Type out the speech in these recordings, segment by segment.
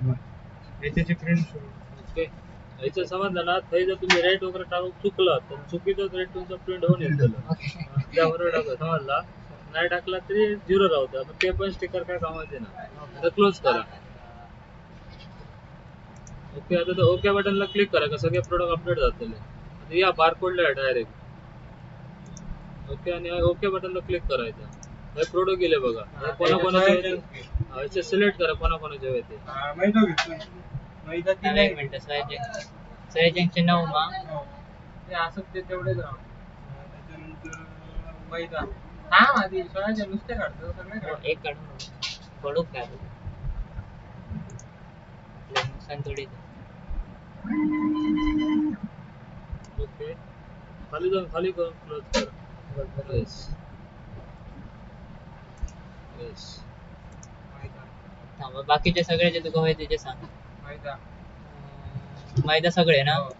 याच्याची print okay याचं समजलं ना थंय जर तुम्ही रेट वगैरे टाकून चुकलं तर चुकीचंच रेट तुमचा प्रिंट होऊन येतं. त्याबरोबर टाका समजला? नाही टाकला तरी झिरो राहतं. मग ते पण स्टिकर काय कामाचे ना? आता क्लोज करा. ओके आता ते ओके बटनला क्लिक करा का सगळे प्रोडक्ट अपडेट जातले आता या बारकोडला डायरेक्ट ओके आणि ओके बटनला क्लिक करायचं प्रोडक्ट गेले बघा. हे कोणा कोणाचे सिलेक्ट करा कोणा कोणाचे येते मैदा तीन एक मिनिट सयाजिंग सयाजिंगचे नऊ मा. हो. ते असं ते तेवढेच राहू. त्याच्यानंतर मैदा. हा? आधी नुसते काढतो सगळे काढतो. एक काढून पडू काय नुकसान थोडी ओके. खाली जाऊन खाली करून क्लोज करा. येस थांब बाकीचे सगळे जे तुका होते ते सांग. मैदा सगळे ना? हो.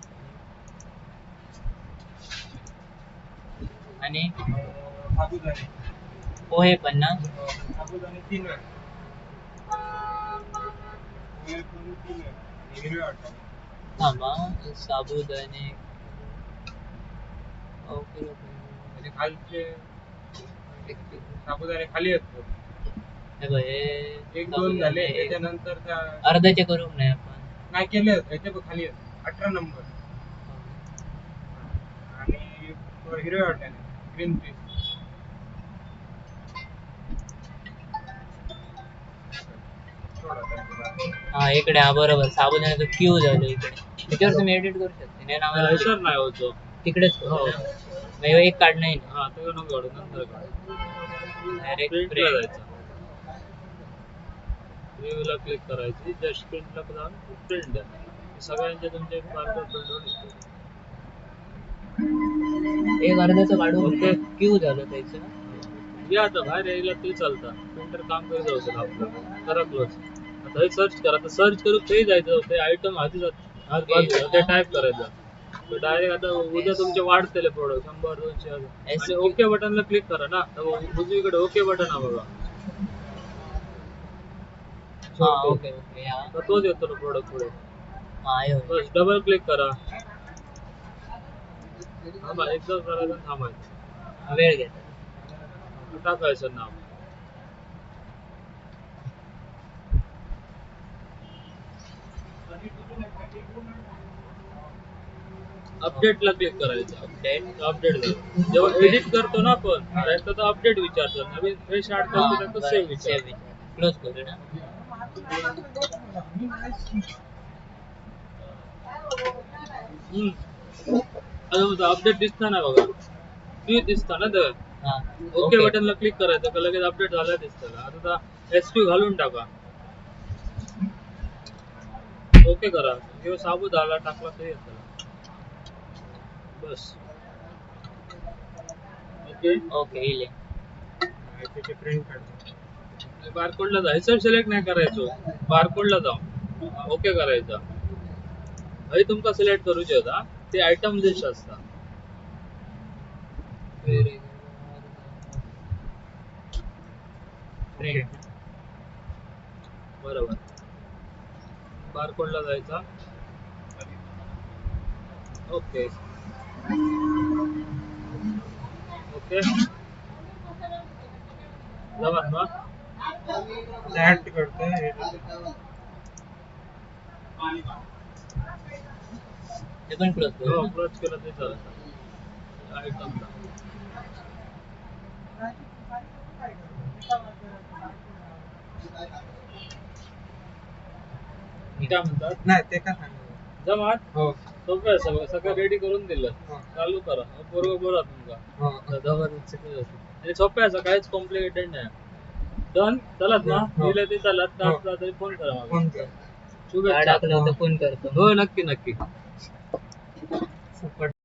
आणि? साबुदाणे पोहे पण ना? हो, साबुदाणे तीन वेळ. पोहे पण तीन वेळ. आणि हिरवे वाटाणे. थांबा साबुदाणे. ओके म्हणजे खालचे साबुदाणे खाली असतो हे बघ, हे एक दोन झाले साबुदाणे त्याच्यानंतर त्या अर्ध्याचे करू नाही आपण. नाही केले आहेत याचे पण खाली अठरा नंबर. आणि हिरवे वाटाणे ग्रीन पीस हा इकडे हा बरोबर. साबुदाण्याचं क्यू झालं इकडे. त्याच्यावर तुम्ही एडिट करू शकता. नाही नावाला प्रेशर नाही होतो तिकडेच करू हो. ना. मग हे एक काढ नाही हा ते नको काढू नंतर काढू. डायरेक्ट प्रिंटला जायचं रिव्ह्यूला क्लिक करायची. जस्ट प्रिंटला जाऊन प्रिंट द्या सगळ्यांचे तुमचे बारकोड प्रिंट होऊन येते एक अर्ध्याचं काढू ओके. क्यू झालं त्याचं. या आता बाहेर यायला ते चालतं. प्रिंटर काम करीत होतं आपलं. करा क्लोज आता हे सर्च करा. आता सर्च करू ते जायचं ते आयटम आधी हात. बाजूला ते टाईप करायचं. डायरेक्ट आता उद्या तुमचे वाढतेले प्रोडक्ट शंभर दोनशे. ओके बटनला क्लिक करा ना. उजवीकडे ओके बटन आहे बघा. हा ओके ओके हा तर तोच येतो ना प्रोडक्ट पुढे. हा आहे होय. बस डबल क्लिक करा. थांबा एकदा करायचं आणि थांबायचं वेळ घेतात टाकायचं नाव. अपडेटला क्लिक करायचं. अपडेट अपडेट जेव्हा एडिट करतो ना आपण त्यात तर अपडेट विचारतो. नवीन फ्रेश ऍड करतो त्यात सेव्ह विचार क्लोज करू ना. अपडेट दिसता ना बघा. न्यू दिसता ना तर? ओके बटनला क्लिक करायचं का लगेच अपडेट झालं दिसतं आता एस क्यू घालून टाका. ओके करा. किंवा साबू झाला टाकला तरी येत. बस. ओके ओके इले. प्रिंट काढतो बारकोडला जा. ह्याच्यावर सिलेक्ट नाही करायचो. बारकोडला जाऊ. ओके करायचा. हय तुमका सिलेक्ट करूचे होता. ते आयटम लिस्ट असता. बरोबर. बारकोडला जायचा. ओके ओके जमा करतोय. हे. ते पण हो केलं ते चालतं आयटमला काय म्हणतात? नाही ते का सांगितलं जमात? हो. सोपं आहे सगळं सगळं रेडी करून दिलं. हो. चालू करा. बरोबर बोला तुमका हो. आणि सोपं आहे असं काहीच कॉम्प्लिकेटेड नाही. डन चलत ना. हो. दिलं ते चलत. का तरी फोन करा मला फोन कर. शुभेच्छा. टाकलं तर फोन करतो. हो नक्की नक्की.